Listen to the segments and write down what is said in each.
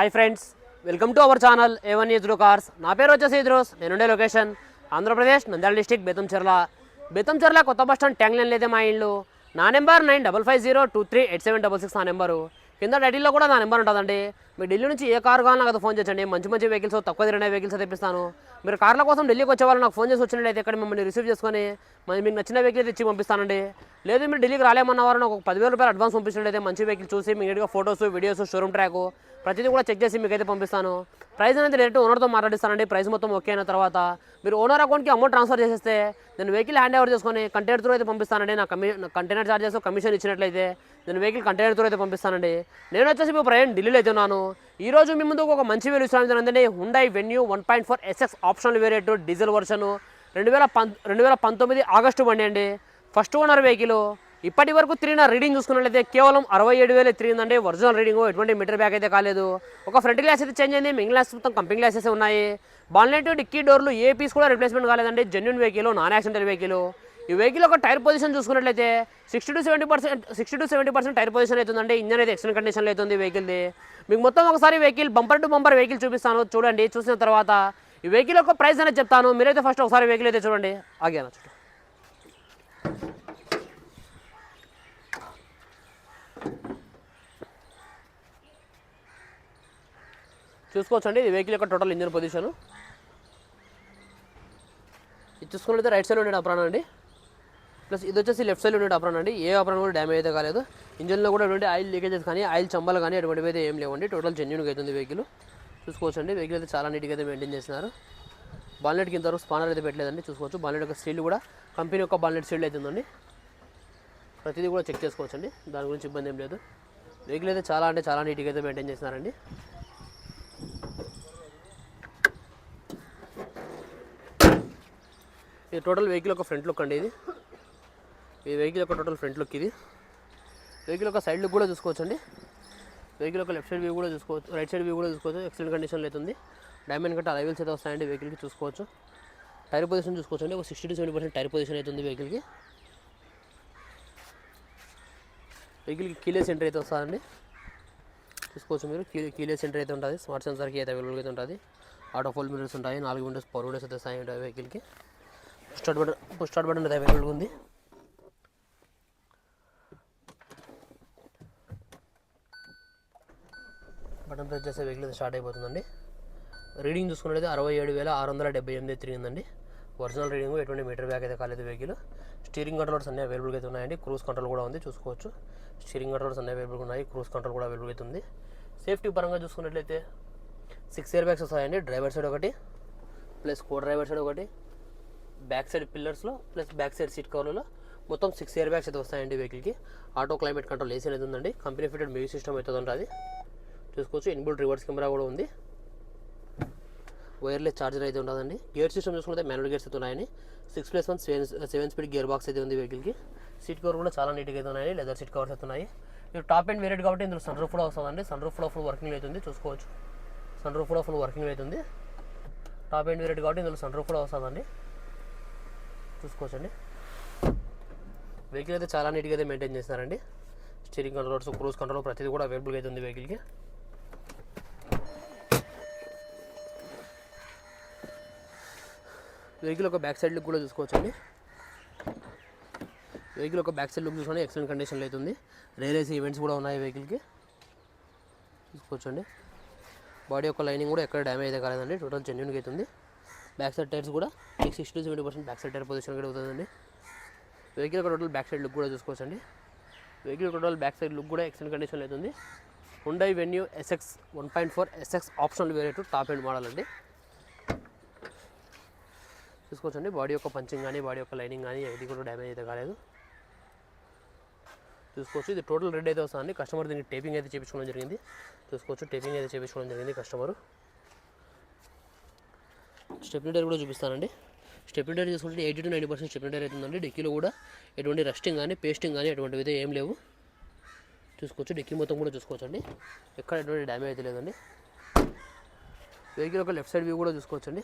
Hi friends welcome to our channel A one ఈజ్రో cars నా పేరు వచ్చేసి ఇద్రోస్. నేనుండే లొకేషన్ ఆంధ్రప్రదేశ్ నంద్యాల డిస్టిక్ బెతంచెర్ల బెతంచెర్ల కొత్త బస్ స్టాండ్ ట్యాంగ్ లైన్ లేదే మా ఇల్లు. నా number nine double five zero two three eight seven double six నా నెంబరు. కింద టైటిల్లో కూడా నా నెంబర్ ఉంటుందండి. మీరు ఢిల్లీ నుంచి ఏ కార్ కావాలన్నా కదా ఫోన్ చేయండి. మంచి మంచి వెహికల్స్ తక్కువ తిరిగిన వెహికల్స్ తెప్పిస్తాను. మీరు కార్ల కోసం ఢిల్లీకి వచ్చేవాళ్ళు నాకు ఫోన్ చేసి వచ్చినట్టయితే ఇక్కడ మిమ్మల్ని రిసీవ్ చేసుకొని మరి మీకు నచ్చిన వెహికల్ ఇచ్చి పంపిస్తానండి. లేదు మీరు ఢిల్లీకి రాలేమన్న వారు నాకు ఒక పదివేల రూపాయలు అడ్వాన్స్ పంపించినట్టయితే మంచి వెహికల్ చూసి మీ నీట్గా ఫోటోస్ వీడియోస్ షోరూమ్ ట్రాక్ ప్రతిదీ కూడా చెక్ చేసి మీకైతే పంపిస్తాను. ప్రైస్ అనేది డైరెక్ట్ ఓనర్తో మాట్లాడిస్తానండి. ప్రైస్ మొత్తం ఓకే అయిన తర్వాత మీరు ఓనర్ అకౌంట్కి అమౌంట్ ట్రాన్స్ఫర్ చేసేస్తే నేను వెహికల్ హ్యాండ్ ఓవర్ చేసుకొని కంటైనర్ త్రూ అయితే పంపిస్తానండి. నా కమి కంటైనర్ చార్జెస్ కమిషన్ ఇచ్చినట్లయితే నేను వెహికల్ కంటైనర్ త్రూ అయితే పంపిస్తానండి. నేను వచ్చేసి ఇప్పుడు ప్రయాణం ఢిల్లీలో అయితే ఉన్నాను. ఈ రోజు మీ ముందుకు ఒక మంచి వెలుగు ఇస్తాను ఏంటంటే Hyundai Venue one point four SX optional variant diesel version రెండు వేల పం రెండు వేల పంతొమ్మిది ఆగస్టు బండి అండి. ఫస్ట్ ఓనర్ వెహికల్ ఇప్పటి వరకు తిరిగిన రీడింగ్ చూసుకున్నట్లయితే కేవలం అరవై ఏడు వేలు తిరిగిందండి. ఒరిజినల్ రీడింగ్ ఎటువంటి మీటర్ బ్యాక్ అయితే కాలేదు. ఒక ఫ్రంట్ గ్లాస్ అయితే చేంజ్ అయింది. మిగిలిన గ్లాస్ మొత్తం కంపెనీ గ్లాసెస్ ఉన్నాయి. బాన్లెట్ డిక్కీ డోర్లు ఏ పీస్ కూడా రిప్లేస్మెంట్ కాలేదండి. Genuine vehicle non accidental vehicle ఈ వెహికల్ ఒక టైర్ పొజిషన్ చూసుకున్నట్లయితే sixty to seventy percent sixty to seventy percent tyre position అవుతుందండి. ఇంజన్ అయితే ఎక్సలెంట్ కండిషన్లో అవుతుంది వెహికల్ది మీకు మొత్తం ఒకసారి vehicle bumper to bumper vehicle చూపిస్తాను. చూడండి చూసిన తర్వాత ఈ వెహికల్ యొక్క ప్రైస్ అనేది చెప్తాను. మీరైతే ఫస్ట్ ఒకసారి వెహికల్ అయితే చూడండి. ఆగాను చుట్టూ. చూసుకోవచ్చండి ఇది వెహికల్ యొక్క టోటల్ ఇంజన్ పొజిషన్ ఇది చూసుకున్నట్లయితే రైట్ సైడ్ ఉండే అప్రాన్ అండి. ప్లస్ ఇది వచ్చేసి లెఫ్ట్ సైడ్ ఉండే అప్రాన్ అండి. ఏ అప్రాన్ కూడా డ్యామేజ్ అయితే కాలేదు. ఇంజన్లో కూడా ఎటువంటి ఆయిల్ లీకేజెస్ కానీ ఆయిల్ చంబలు కానీ ఎటువంటివి అయితే ఏం లేవండి. టోటల్ జెన్యున్గా అవుతుంది వెహికల్ చూసుకోవచ్చు అండి వెహికల్ అయితే చాలా నీట్గా అయితే మెయింటైన్ చేస్తున్నారు. బాలెట్కి ఇంతవరకు స్పానర్ అయితే పెట్టలేదండి. చూసుకోవచ్చు. బాలెట్ యొక్క స్టీల్ కూడా కంపెనీ యొక్క బాలెట్ స్టీల్ అవుతుందండి ప్రతిదీ కూడా చెక్ చేసుకోవచ్చండి. దాని గురించి ఇబ్బంది ఏం లేదు. వెహికల్ అయితే చాలా అంటే చాలా నీట్గా అయితే మెయింటైన్ చేస్తున్నారండి. ఇది టోటల్ వెహికల్ ఒక ఫ్రంట్ లుక్ అండి ఇది. ఈ వెహికల్ యొక్క టోటల్ ఫ్రంట్ లుక్ ఇది. వెహికల్ యొక్క సైడ్ లుక్ కూడా చూసుకోవచ్చండి. వెహికల్ యొక్క లెఫ్ట్ సైడ్ వ్యూ కూడా చూసుకోవచ్చు రైట్ సైడ్ వ్యూ కూడా చూసుకోవచ్చు. ఎక్సలెంట్ కండిషన్లో అవుతుంది డైమండ్ కట్ట అలైవల్స్ అయితే వస్తాయండి వెహికల్కి చూసుకోవచ్చు. టైర్ పొజిషన్ చూసుకోవచ్చు అండి ఒక sixty to seventy percent tyre position అవుతుంది వెహికల్కి. వెహికల్కి కీలే సెంటర్ అయితే వస్తుందండి. చూసుకోవచ్చు మీరు. కీ కీలే సెంటర్ అయితే ఉంటుంది. స్మార్ట్ సెన్సర్కి అయితే అవైలబుల్గా అయితే ఉంటుంది. ఆటో ఫోల్ మిరర్స్ ఉంటాయి. నాలుగు విండోస్ పవర్ విండోస్ అయితే వస్తాయి ఉంటాయి వెహికల్కి start button push start button అయితే అవైలబుల్గా ఉంది. బటన్ ప్రెస్ చేస్తే వెహికల్ అయితే స్టార్ట్ అయిపోతుందండి. రీడింగ్ చూసుకున్నట్లయితే అరవై ఏడు వేల ఆరు వందల డెబ్బై ఎనిమిది తిరిగిందండి. ఒరిజినల్ రీడింగ్ ఎటువంటి మీటర్ బ్యాక్ అయితే కాలేదు వెహికల్. స్టీరింగ్ కంట్రోల్స్ అన్ని అవైలబుల్గా అయితే ఉన్నాయండి. క్రూజ్ కంట్రోల్ కూడా ఉంది చూసుకోవచ్చు. స్టీరింగ్ కంట్రోల్స్ అన్ని అవైలబుల్గా ఉన్నాయి క్రూజ్ కంట్రోల్ కూడా అవైలబుల్గా అవుతుంది సేఫ్టీ పరంగా చూసుకున్నట్లయితే సిక్స్ ఇయర్ బ్యాగ్స్ వస్తాయండి. డ్రైవర్ సైడ్ ఒకటి ప్లస్ కో డ్రైవర్ సైడ్ ఒకటి బ్యాక్ సైడ్ పిల్లర్స్లో ప్లస్ బ్యాక్ సైడ్ సీట్ కవర్లలో మొత్తం సిక్స్ ఇయర్ బ్యాగ్స్ అయితే వస్తాయండి వెహికల్కి. ఆటో క్లైమేట్ కంట్రోల్ ఏసీ అనేది ఉందండి. కంపెనీ ఫిటెడ్ మ్యూజిక్ సిస్టమ్ అయితే ఉంటుంది చూసుకోవచ్చు. ఇన్బుల్ట్ రివర్స్ కెమెరా కూడా ఉంది. వైర్లెస్ ఛార్జర్ అయితే ఉండదండి గేర్ సిస్టమ్ చూసుకుంటే మాన్యువల్ గేర్స్ అయితే ఉన్నాయని six plus one seven seven speed gear box అయితే ఉంది వెహికల్కి సీట్ కవర్ కూడా చాలా నీట్గా అయితే ఉన్నాయి లెదర్ సీట్ కవర్స్ అయితే ఉన్నాయి. ఇది టాప్ అండ్ వేరియట్ కాబట్టి ఇందులో సన్ రూఫ్ కూడా వస్తుందండి సన్ రూఫ్ కూడా ఫుల్ వర్కింగ్ అవుతుంది చూసుకోవచ్చు. సన్ రూఫ్ కూడా ఫుల్ వర్కింగ్ అవుతుంది టాప్ అండ్ వేరియట్ కాబట్టి ఇందులో సన్ రూఫ్ కూడా వస్తుందండి చూసుకోవచ్చండి. వెహికల్ అయితే చాలా నీట్గా అయితే మెయింటైన్ చేస్తున్నారండి. స్టీరింగ్ కంట్రోల్స్ క్రూజ్ కంట్రోల్ ప్రతిదీ కూడా అవైలబుల్గా అయితే ఉంది వెహికల్కి వెహికల్ ఒక బ్యాక్ సైడ్ లుక్ కూడా చూసుకోవచ్చండి. వెహికల్ ఒక బ్యాక్ సైడ్ లుక్ చూసుకొని ఎక్సలెంట్ కండిషన్లో అవుతుంది. రేరేస్ ఈవెంట్స్ కూడా ఉన్నాయి వెహికల్కి. చూసుకోవచ్చండి. బాడీ యొక్క లైనింగ్ కూడా ఎక్కడ డ్యామేజ్ అయితే కాలేదండి. టోటల్ జెన్యున్గా అవుతుంది. బ్యాక్ సైడ్ టైర్స్ కూడా మీకు sixty to seventy percent back side tyre position కూడా అవుతుందండి. Vehicle total back side look కూడా చూసుకోవచ్చండి. Vehicle total back side look కూడా ఎక్సలెంట్ కండిషన్లో అవుతుంది. Hyundai Venue SX one point four SX optional variant top end model అండి. చూసుకోవచ్చండి. Body యొక్క పంచింగ్ కానీ బాడీ యొక్క లైనింగ్ కానీ ఏది కూడా డ్యామేజ్ అయితే కాలేదు. చూసుకోవచ్చు. ఇది టోటల్ రెడ్ అయితే వస్తుంది కస్టమర్ దీనికి టేపింగ్ అయితే చేయించుకోవడం జరిగింది. చూసుకోవచ్చు. టేపింగ్ అయితే చేయించుకోవడం జరిగింది కస్టమర్. స్టెప్నీ కూడా చూపిస్తానండి. స్టెప్నీ చూసుకుంటే eighty to ninety percent stepney tyre అవుతుందండి డిక్కీలో కూడా ఎటువంటి రస్టింగ్ కానీ పేస్టింగ్ కానీ ఎటువంటివి అయితే ఏం లేవు. చూసుకోవచ్చు. డిక్కీ మొత్తం కూడా చూసుకోవచ్చు అండి ఎక్కడ ఎటువంటి డ్యామేజ్ అయితే లేదండి. వెహికల్ ఒక లెఫ్ట్ సైడ్ వ్యూ కూడా చూసుకోవచ్చండి.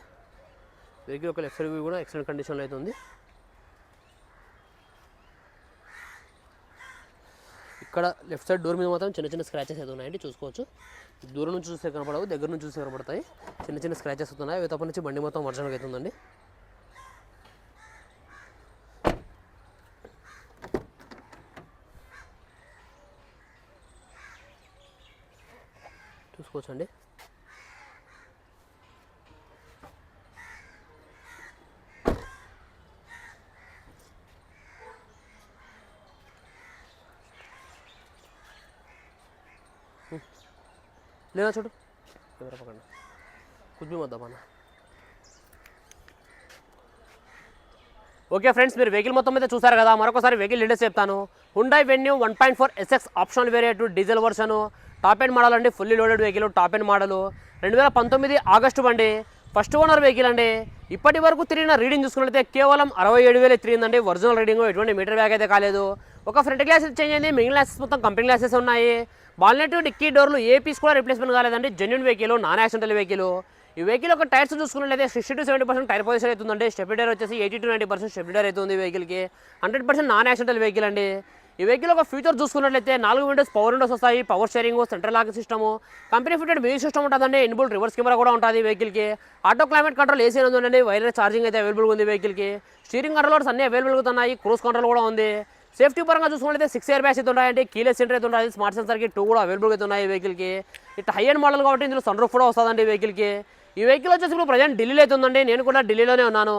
వెహికల్ ఒక లెఫ్ట్ సైడ్ వ్యూ కూడా ఎక్సలెంట్ కండిషన్లో అయితే ఉంది. ఇక్కడ లెఫ్ట్ సైడ్ డోర్ మీద మాత్రం చిన్న చిన్న స్క్రాచెస్ అయితే ఉన్నాయండి చూసుకోవచ్చు. దూరం నుంచి చూస్తే కనపడవు దగ్గర నుంచి చూస్తే కనపడతాయి. చిన్న చిన్న స్క్రాచెస్ అవుతున్నాయి అవి తప్ప నుంచి బండి మొత్తం వర్షంగా అవుతుందండి చూసుకోవచ్చండి. లేదా చూడు? కెమెరా పక్కన? కుద్బి వద్దాం అన్న. ఓకే ఫ్రెండ్స్ మీరు వెహికల్ మొత్తం మీద చూసారు కదా మరొకసారి వెహికల్ డీటెయిల్స్ చెప్తాను. Hyundai Venue one point four SX optional variant diesel version top end model అండి fully loaded vehicle top end model రెండు వేల పంతొమ్మిది ఆగస్టు బండి ఫస్ట్ ఓనర్ వెహికల్ అండి. ఇప్పటి వరకు తిరిగిన రీడింగ్ చూసుకున్నట్లయితే కేవలం అరవై ఏడు వేలు తిరిగిందండి. ఒరిజినల్ రీడింగ్ ఎటువంటి మీటర్ బ్యాగ్ అయితే కాలేదు. ఒక ఫ్రంట్ గ్లాస్ చేంజ్ అయింది మిగిలిన గ్లాసెస్ మొత్తం కంపెనీ గ్లాసెస్ ఉన్నాయి. బాల్నెట్ డిక్కీ డోర్లు ఏ పీస్ కూడా రిప్లేస్మెంట్ కాలేదండి. Genuine vehicle non accidental vehicle ఈ వెహికల్ ఒక టైర్స్ చూసుకున్నట్లయితే sixty to seventy percent tyre position అవుతుందండి. స్టెబిడర్ వచ్చేసి eighty to ninety percent stepney అవుతుంది వెహికల్కి hundred percent non accidental vehicle అండి. ఈ వెహికల్ ఒక ఫ్యూచర్ చూసుకున్నట్లయితే నాలుగు విండోస్ పవర్ విండోస్ వస్తాయి power steering central lock system. Company fitted music system ఉంటుందండి. ఇన్బుల్ రివర్స్ కెమెరా కూడా ఉంటుంది వెహికల్కి. ఆటో క్లైమేట్ కంట్రోల్ ఏసీ అనేది ఉందండి. వైర్లెస్ ఛార్జింగ్ అయితే అవైలబుల్ ఉంది వెహికల్కి. స్టీరింగ్ కంట్రోల్స్ అన్ని అవైలబుల్ అవుతున్నాయి క్రూస్ కంట్రోల్ కూడా ఉంది. సేఫ్టీ పరంగా చూసుకుంటే సిక్స్ ఇయర్ బ్యాగ్స్ అయితే ఉన్నాయండి. కీలెస్ సెంటర్ అయితే ఉంటుంది స్మార్ట్ సెన్సర్కి టూ కూడా అవైలబుల్ అవుతున్నాయి ఈ వెహికల్కి. ఇట్ హై అండ్ మోడల్ కాబట్టి ఇందులో సన్ రూఫ్ కూడా వస్తుందండి ఈ వెహికల్కి. ఈ వెహికల్ వచ్చేసి ఇప్పుడు ప్రజెంట్ ఢిల్లీలో అయితే ఉందండి. నేను కూడా ఢిల్లీలోనే ఉన్నాను.